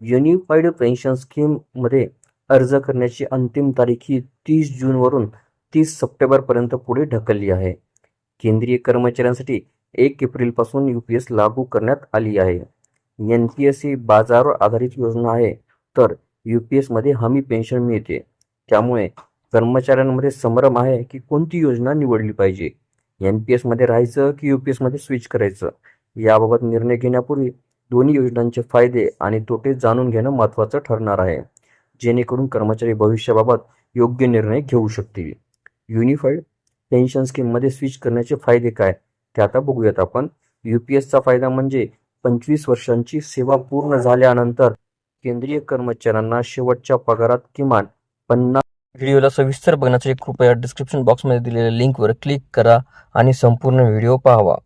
Unified pension स्कीममध्ये अर्ज करण्याची अंतिम तारीख ही तीस जूनवरून तीस सप्टेंबरपर्यंत पुढे ढकलली आहे. केंद्रीय कर्मचाऱ्यांसाठी एक एप्रिलपासून यू पी एस लागू करण्यात आली आहे. एन पी एस ही बाजारावर आधारित योजना आहे तर यू पी एसमध्ये हमी पेन्शन मिळते. त्यामुळे कर्मचाऱ्यांमध्ये संभ्रम आहे की कोणती योजना निवडली पाहिजे. एन पी एसमध्ये राहायचं की यू पी एसमध्ये स्विच करायचं? याबाबत निर्णय घेण्यापूर्वी दोन्ही योजनांचे फायदे आणि तोटे जाणून घेणं महत्त्वाचं ठरणार आहे. जेणेकरून कर्मचारी भविष्याबाबत योग्य निर्णय घेऊ शकतील. युनिफाईड पेन्शन स्कीममध्ये स्विच करण्याचे फायदे काय? ते आता बघूयात आपण. यू पी एसचा फायदा म्हणजे पंचवीस वर्षांची सेवा पूर्ण झाल्यानंतर केंद्रीय कर्मचाऱ्यांना शेवटच्या पगारात किमान पन्नास व्हिडिओला सविस्तर बघण्यासाठी कृपया डिस्क्रिप्शन बॉक्समध्ये दिलेल्या लिंकवर क्लिक करा आणि संपूर्ण व्हिडिओ पाहावा.